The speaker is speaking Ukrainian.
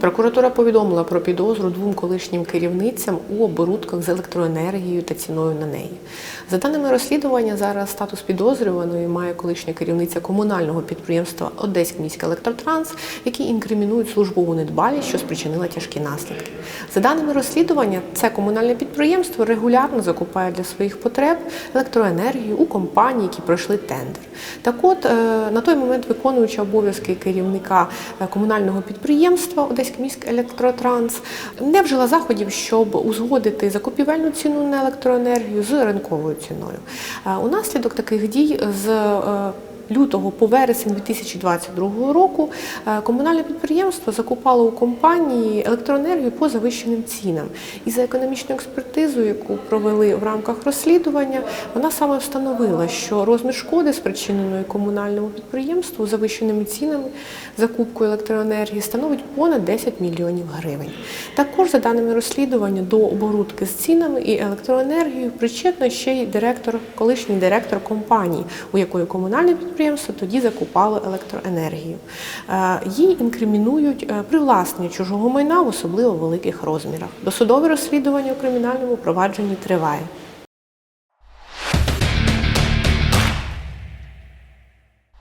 Прокуратура повідомила про підозру двом колишнім керівницям у оборудках з електроенергією та ціною на неї. За даними розслідування, зараз статус підозрюваної має колишня керівниця комунального підприємства Одеський міський електротранс, які інкримінують службову недбалість, що спричинила тяжкі наслідки. За даними розслідування, це комунальне підприємство регулярно закупає для своїх потреб електроенергію у компаній, які пройшли тендер. Так от, е, на той момент виконуюча обов'язки керівника е, комунального підприємства Одеський міськ електротранс не вжила заходів, щоб узгодити закупівельну ціну на електроенергію з ринковою ціною. Е, Унаслідок таких дій з е, лютого по вересень 2022 року е, комунальне підприємство закупало у компанії електроенергію по завищеним цінам. І за економічною експертизою, яку провели в рамках розслідування, вона саме встановила, що розмір шкоди, спричиненої комунальному підприємству завищеними цінами закупку електроенергії, становить понад 10 мільйонів гривень. Також, за даними розслідування, до оборудки з цінами і електроенергією причетно ще й директор, колишній директор компанії, у якої комунальне підприємство тоді закупало електроенергію. Її Їй інкримінують е, привласнення чужого майна в особливо великих розмірах. Досудове розслідування у кримінальному провадженні триває.